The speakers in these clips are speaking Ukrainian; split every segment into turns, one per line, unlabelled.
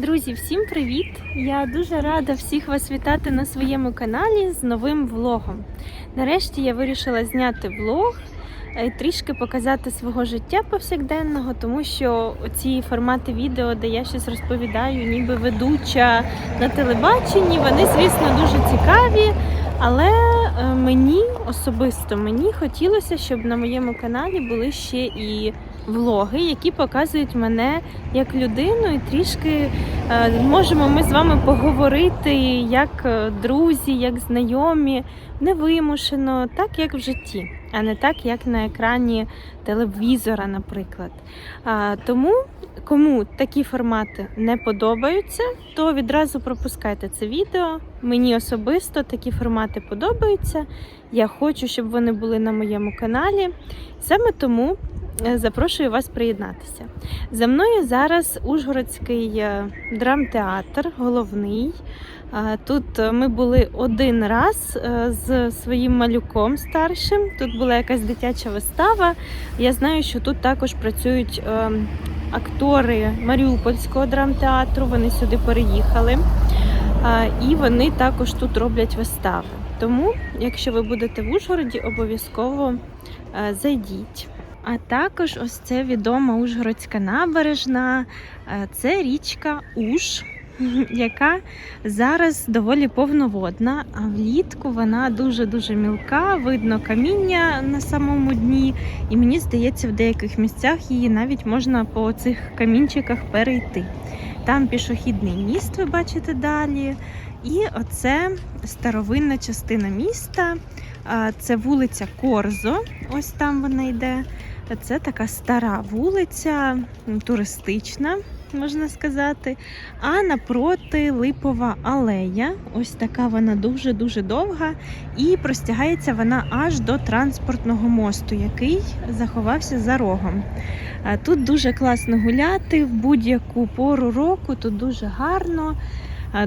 Друзі, всім привіт! Я дуже рада всіх вас вітати на своєму каналі з новим влогом. Нарешті я вирішила зняти влог і трішки показати свого життя повсякденного, тому що ці формати відео, де я щось розповідаю, ніби ведуча на телебаченні, вони, звісно, дуже цікаві. Але е, мені особисто мені хотілося, щоб на моєму каналі були ще і влоги, які показують мене як людину, і трішки е, можемо ми з вами поговорити як е, друзі, як знайомі, невимушено, так як в житті, а не так, як на екрані телевізора, наприклад. Тому, кому такі формати не подобаються, то відразу пропускайте це відео. Мені особисто такі формати подобаються. Я хочу, щоб вони були на моєму каналі. Саме тому запрошую вас приєднатися. За мною зараз Ужгородський е, драмтеатр, головний. Е, Тут е, ми були один раз е, з своїм малюком старшим. Тут була якась дитяча вистава. Я знаю, що тут також працюють е, актори Маріупольського драмтеатру. Вони сюди переїхали. Е, І вони також тут роблять вистави. Тому, якщо ви будете в Ужгороді, обов'язково е, зайдіть. А також ось це відома Ужгородська набережна. Е, Це річка Уж, яка зараз доволі повноводна, а влітку вона дуже-дуже мілка, видно каміння на самому дні. І мені здається, в деяких місцях її навіть можна по цих камінчиках перейти. Там пішохідний міст, ви бачите далі. І оце старовинна частина міста. Це вулиця Корзо. Ось там вона йде. Це така стара вулиця, туристична, можна сказати. А напроти липова алея. Ось така вона дуже-дуже довга. І простягається вона аж до транспортного мосту, який заховався за рогом. Тут дуже класно гуляти в будь-яку пору року, тут дуже гарно.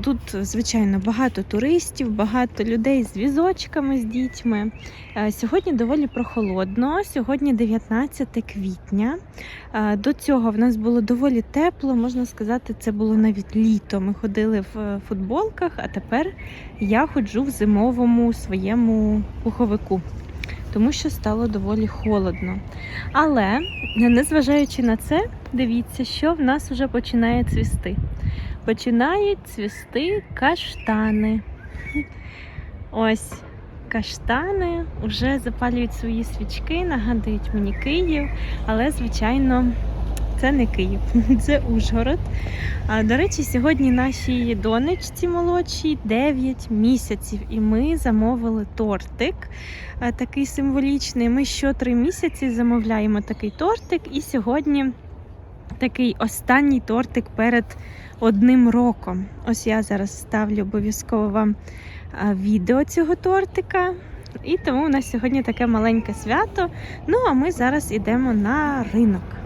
Тут, звичайно, багато туристів, багато людей з візочками, з дітьми. Е, Сьогодні доволі прохолодно. Сьогодні 19 квітня. Е, До цього в нас було доволі тепло, можна сказати, це було навіть літо. Ми ходили в е, футболках, а тепер я ходжу в зимовому своєму пуховику. Тому що стало доволі холодно. Але, незважаючи на це, дивіться, що в нас вже починає цвісти починають цвісти каштани. Ось каштани вже запалюють свої свічки, нагадують мені Київ, але, звичайно, це не Київ, це Ужгород. А, До речі, сьогодні нашій донечці молодшій 9 місяців, і ми замовили тортик такий символічний. Ми що три місяці замовляємо такий тортик, і сьогодні такий останній тортик перед одним роком. Ось я зараз ставлю обов'язково вам відео цього тортика. І тому у нас сьогодні таке маленьке свято. Ну а ми зараз йдемо на ринок.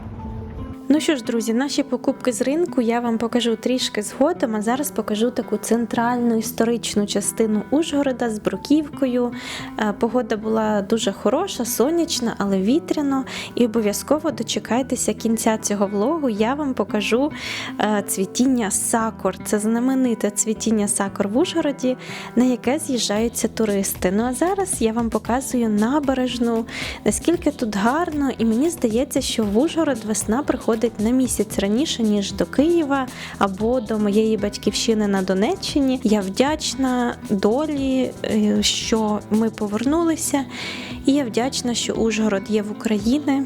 Ну що ж, друзі, наші покупки з ринку я вам покажу трішки згодом, а зараз покажу таку центральну історичну частину Ужгорода з бруківкою. Е, Погода була дуже хороша, сонячна, але вітряно. І обов'язково дочекайтеся кінця цього влогу. Я вам покажу е, цвітіння сакур. Це знамените цвітіння сакур в Ужгороді, на яке з'їжджаються туристи. Ну а зараз я вам показую набережну, наскільки тут гарно, і мені здається, що в Ужгород весна приходить на місяць раніше, ніж до Києва або до моєї батьківщини на Донеччині. Я вдячна долі, е, що ми повернулися, і я вдячна, що Ужгород є в Україні.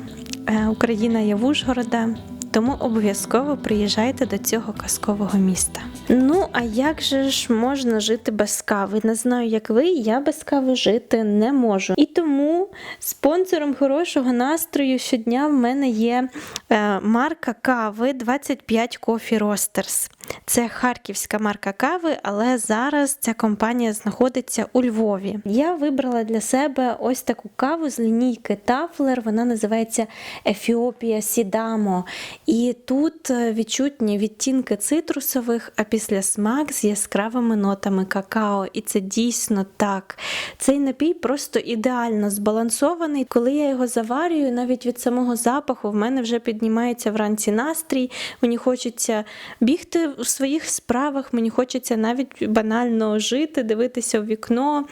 е, Україна є в Ужгорода. Тому обов'язково приїжджайте до цього казкового міста. Ну а як же ж можна жити без кави? Не знаю, як ви, я без кави жити не можу. І тому спонсором хорошого настрою щодня в мене є е, марка кави 25 Coffee Roasters. Це харківська марка кави, але зараз ця компанія знаходиться у Львові. Я вибрала для себе ось таку каву з лінійки Тафлер. Вона називається Ефіопія Сідамо. І тут е, відчутні відтінки цитрусових, а після смак з яскравими нотами какао. І це дійсно так. Цей напій просто ідеально збалансований. Коли я його заварюю, навіть від самого запаху в мене вже піднімається вранці настрій. Мені хочеться бігти в своїх справах мені хочеться навіть банально жити, дивитися у вікно,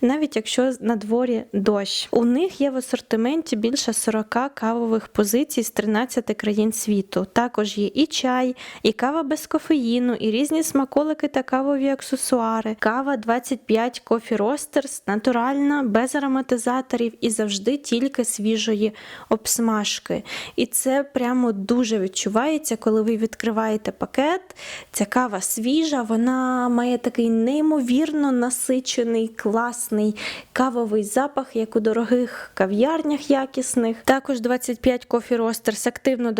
навіть якщо на дворі дощ. У них є в асортименті більше 40 кавових позицій з 13 країн світу. Також є і чай, і кава без кофеїну, і різні смаколики та кавові аксесуари. Кава 25 Coffee Roasters, натуральна, без ароматизаторів і завжди тільки свіжої обсмажки. І це прямо дуже відчувається, коли ви відкриваєте пакет. Ця кава свіжа, вона має такий неймовірно насичений, класний кавовий запах, як у дорогих кав'ярнях якісних. Також 25 Coffee Roasters активно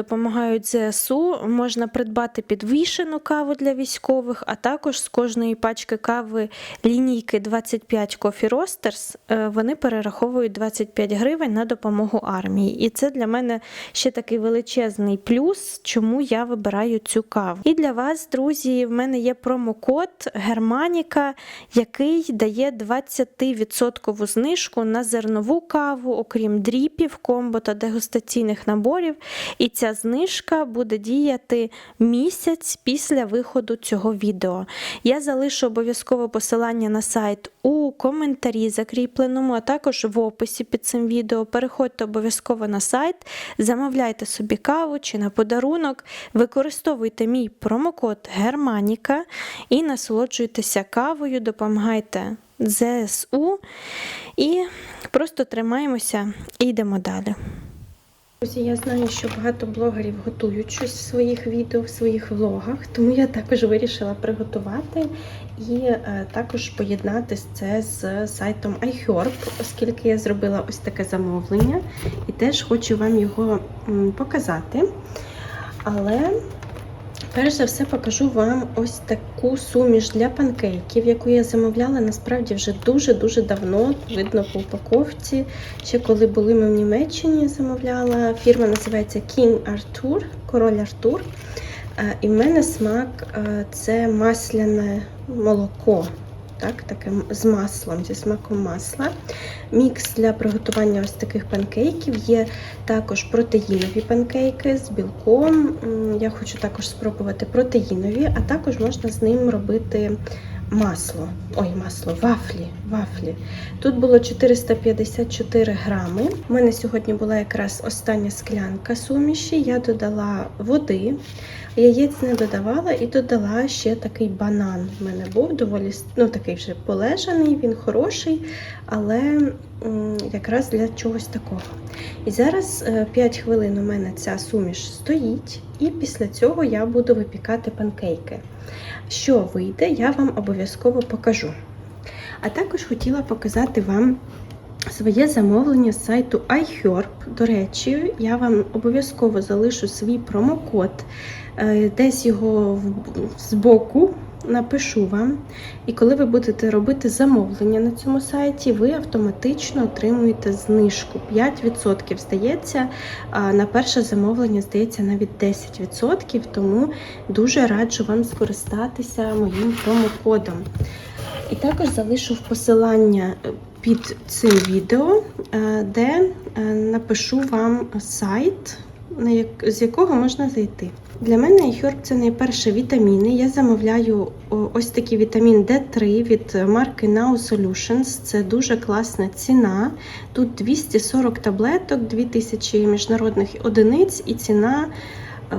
допомагають ЗСУ. Можна придбати підвішену каву для військових, а також з кожної пачки кави лінійки 25 Coffee Roasters е, вони перераховують 25 гривень на допомогу армії. І це для мене ще такий величезний плюс, чому я вибираю цю каву. І для вас, друзі, в мене є промокод Германіка, який дає 20% знижку на зернову каву, окрім дріпів, комбо та дегустаційних наборів. І ця знижка буде діяти місяць після виходу цього відео. Я залишу обов'язково посилання на сайт у коментарі закріпленому, а також в описі під цим відео. Переходьте обов'язково на сайт, замовляйте собі каву чи на подарунок, використовуйте мій промокод Германіка і насолоджуйтеся кавою, допомагайте ЗСУ і просто тримаємося і йдемо далі. Друзі, я знаю, що багато блогерів готують щось в своїх відео, в своїх влогах, тому я також вирішила приготувати і е, також поєднати це з сайтом iHerb, оскільки я зробила ось таке замовлення і теж хочу вам його показати. Але перш за все покажу вам ось таку суміш для панкейків, яку я замовляла насправді вже дуже-дуже давно. Видно по упаковці. Ще коли були ми в Німеччині, замовляла. Фірма називається King Arthur, король Артур. Е, І в мене смак е, це масляне молоко. Так, таке з маслом, зі смаком масла. Мікс для приготування ось таких панкейків. Є також протеїнові панкейки з білком. Я хочу також спробувати протеїнові, а також можна з ним робити масло. Ой, масло, вафлі. вафлі. Тут було 454 грами. У мене сьогодні була якраз остання склянка суміші. Я додала води. Яєць не додавала і додала ще такий банан. У мене був доволі ну, такий вже полежаний, він хороший, але якраз для чогось такого. І зараз 5 хвилин у мене ця суміш стоїть, і після цього я буду випікати панкейки. Що вийде, я вам обов'язково покажу. А також хотіла показати вам своє замовлення з сайту iHerb. До речі, я вам обов'язково залишу свій промокод. Е, Десь його збоку напишу вам. І коли ви будете робити замовлення на цьому сайті, ви автоматично отримуєте знижку 5%. Здається, на перше замовлення здається навіть 10%, тому дуже раджу вам скористатися моїм промокодом. І також залишу посилання е, під цим відео, е, де напишу вам сайт, з якого можна зайти. Для мене Йорк – це найперше вітаміни. Я замовляю ось такий вітамін D3 від марки Now Solutions. Це дуже класна ціна. Тут 240 таблеток, 2000 міжнародних одиниць і ціна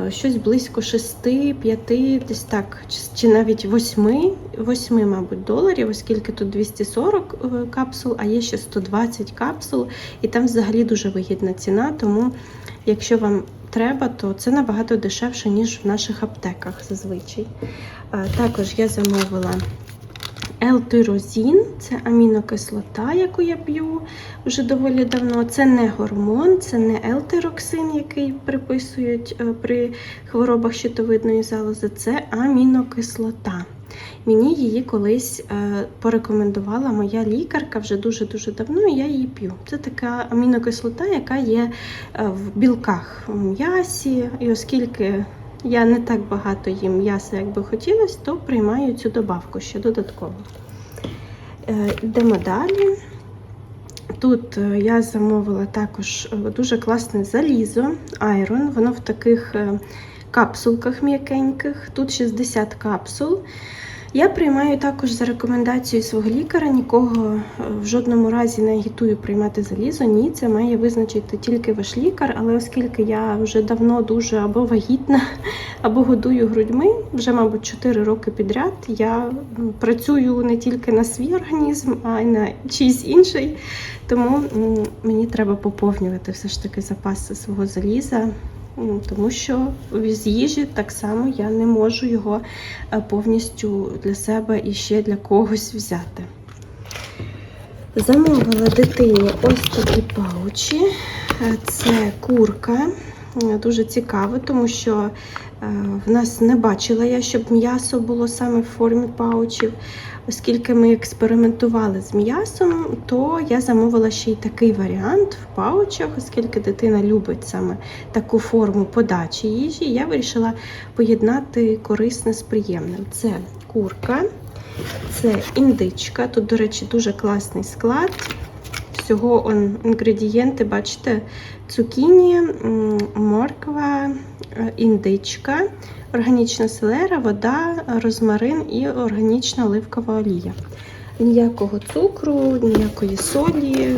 щось близько 6-5, десь так, чи- чи навіть 8, 8, мабуть, доларів, оскільки тут 240 е, капсул, а є ще 120 капсул, і там взагалі дуже вигідна ціна. Тому, якщо вам треба, то це набагато дешевше, ніж в наших аптеках зазвичай. Е, Також я замовила L-тирозін, це амінокислота, яку я п'ю вже доволі давно. Це не гормон, це не L-тироксин, який приписують е, при хворобах щитовидної залози, це амінокислота. Мені її колись е, порекомендувала моя лікарка вже дуже-дуже давно, і я її п'ю. Це така амінокислота, яка є е, в білках в м'ясі. І оскільки я не так багато їм м'яса, як би хотілося, то приймаю цю добавку ще додатково. Е, Йдемо далі. Тут е, я замовила також е, дуже класне залізо Iron. Воно в таких капсулках м'якеньких. Тут 60 капсул. Я приймаю також за рекомендацією свого лікаря. Нікого е, в жодному разі не агітую приймати залізо. Ні, це має визначити тільки ваш лікар. Але оскільки я вже давно дуже або вагітна, або годую грудьми, вже, мабуть, 4 роки підряд. Я працюю не тільки на свій організм, а й на чийсь інший. Тому мені треба поповнювати все ж таки запаси свого заліза. Тому що з їжі так само я не можу його е, повністю для себе і ще для когось взяти. Замовила дитині ось такі паучі. Е, Це курка. Е, Дуже цікаво, тому що е, в нас не бачила я, щоб м'ясо було саме в формі паучів. Оскільки ми експериментували з м'ясом, то я замовила ще й такий варіант в паучах, оскільки дитина любить саме таку форму подачі їжі, я вирішила поєднати корисне з приємним. Це курка, це індичка. Тут, до речі, дуже класний склад. Всього інгредієнти, бачите, цукіні, морква, е, індичка, органічна селера, вода, розмарин і органічна оливкова олія. Ніякого цукру, ніякої солі.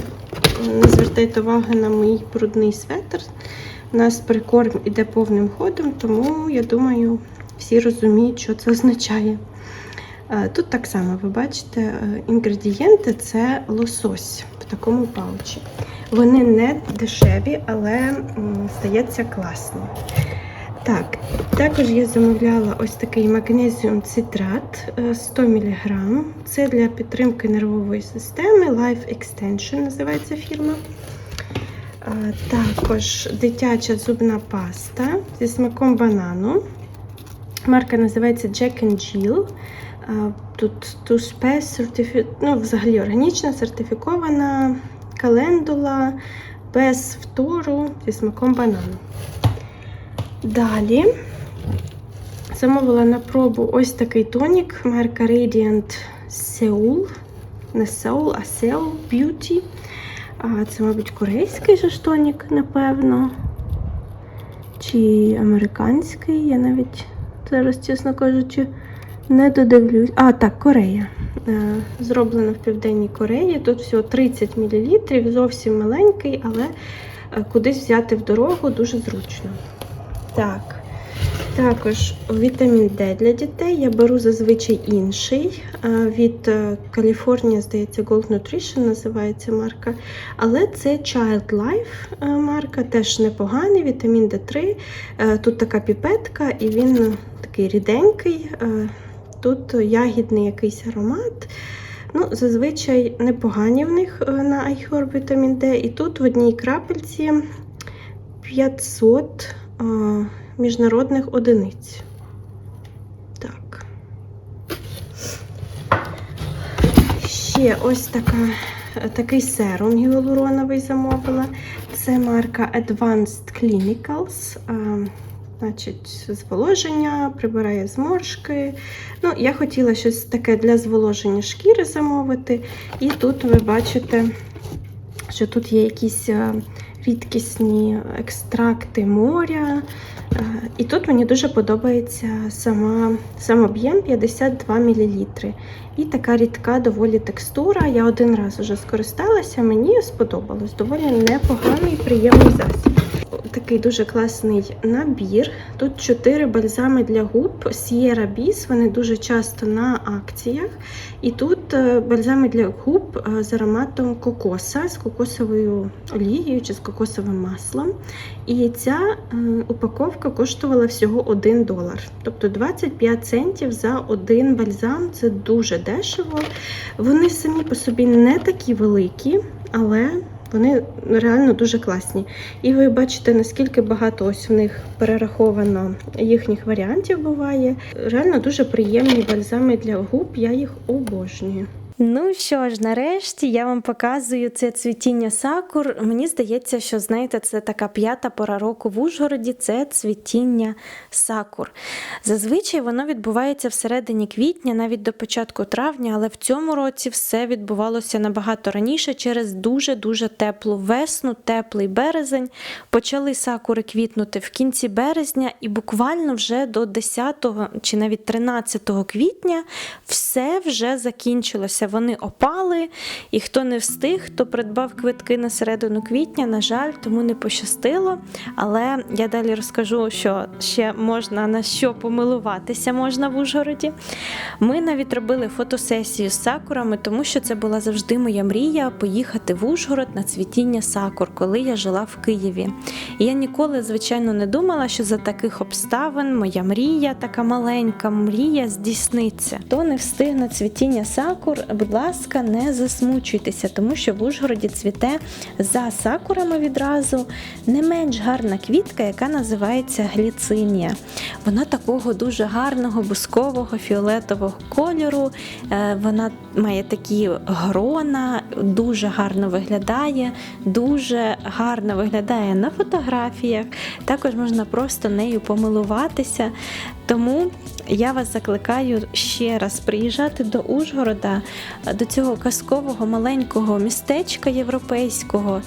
Не звертайте уваги на мій брудний светр. У нас прикорм іде повним ходом, тому я думаю, всі розуміють, що це означає. Е, Тут так само ви бачите, е, інгредієнти це лосось такому паучі. Вони не дешеві, але м, здається класні. Так, також я замовляла ось такий магнезіум цитрат е, 100 мг. Це для підтримки нервової системи. Life Extension називається фірма. Е, Також дитяча зубна паста зі смаком банану. Марка називається Jack and Jill. Тут туспе сертифі... ну, взагалі органічна, сертифікована календула без втору зі смаком банану. Далі замовила на пробу ось такий тонік марка Radiant Seoul. Не Seoul, а Seoul Beauty. Це, мабуть, корейський же тонік, напевно. Чи американський, я навіть зараз, чесно кажучи, не додивлюсь. А, так, Корея. Е, Зроблено в Південній Кореї. Тут всього 30 мл, зовсім маленький, але е, кудись взяти в дорогу дуже зручно. Так. Також вітамін Д для дітей. Я беру зазвичай інший. е, Від California, здається, Gold Nutrition називається марка. Але це Child Life марка, теж непоганий, вітамін Д3. Е, Тут така піпетка, і він такий ріденький. Е, Тут ягідний якийсь аромат. Ну, зазвичай непогані в них е, на iHerb вітамін Д. І тут в одній крапельці 500 е, міжнародних одиниць. Ще ось така, такий серум гіалуроновий замовила. Це марка Advanced Clinicals. Значить, зволоження, прибирає зморшки. Ну, я хотіла щось таке для зволоження шкіри замовити. І тут ви бачите, що тут є якісь е, рідкісні екстракти моря. Е, І тут мені дуже подобається сама, сам об'єм 52 мл. І така рідка доволі текстура. Я один раз вже скористалася, мені сподобалось. Доволі непоганий приємний засіб. Такий дуже класний набір. Тут 4 бальзами для губ Sierra Bis, вони дуже часто на акціях. І тут е, бальзами для губ е, з ароматом кокоса, з кокосовою олією чи з кокосовим маслом. І ця е, упаковка коштувала всього 1 долар. Тобто 25 центів за один бальзам це дуже дешево. Вони самі по собі не такі великі, але вони реально дуже класні. І ви бачите, наскільки багато ось в них перераховано їхніх варіантів буває. Реально дуже приємні бальзами для губ, я їх обожнюю. Ну що ж, нарешті я вам показую це цвітіння сакур. Мені здається, що знаєте, це така п'ята пора року в Ужгороді це цвітіння сакур. Зазвичай воно відбувається всередині квітня, навіть до початку травня, але в цьому році все відбувалося набагато раніше через дуже-дуже теплу весну, теплий березень. Почали сакури квітнути в кінці березня, і буквально вже до 10 чи навіть 13 квітня все вже закінчилося. Вони опали, і хто не встиг, хто придбав квитки на середину квітня, на жаль, тому не пощастило. Але я далі розкажу, що ще можна на що помилуватися можна в Ужгороді. Ми навіть робили фотосесію з сакурами, тому що це була завжди моя мрія поїхати в Ужгород на цвітіння сакур, коли я жила в Києві. І я ніколи, звичайно, не думала, що за таких обставин моя мрія, така маленька мрія, здійсниться. Хто не встиг на цвітіння сакур, будь ласка, не засмучуйтеся, тому що в Ужгороді цвіте за сакурами відразу не менш гарна квітка, яка називається гліцинія. Вона такого дуже гарного, бускового, фіолетового кольору. Е, Вона має такі грона, дуже гарно виглядає, дуже гарно виглядає на фотографіях. Також можна просто нею помилуватися. Тому я вас закликаю ще раз приїжджати до Ужгорода, до цього казкового маленького містечка європейського,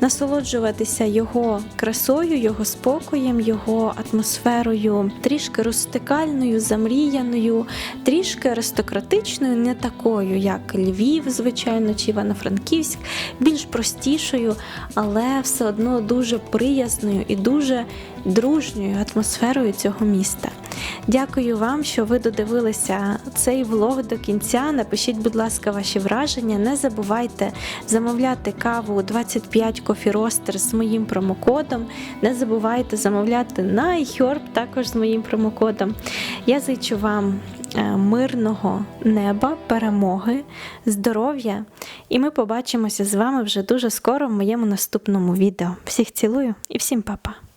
насолоджуватися його красою, його спокоєм, його атмосферою, трішки розстикальною, замріяною, трішки аристократичною, не такою, як Львів, звичайно, чи Івано-Франківськ, більш простішою, але все одно дуже приязною і дуже дружньою атмосферою цього міста. Дякую вам, що ви додивилися цей влог до кінця. Напишіть, будь ласка, ваші враження. Не забувайте замовляти каву 25 Coffee Roaster з моїм промокодом. Не забувайте замовляти на iHerb також з моїм промокодом. Я зичу вам е, мирного неба, перемоги, здоров'я. І ми побачимося з вами вже дуже скоро в моєму наступному відео. Всіх цілую і всім па-па!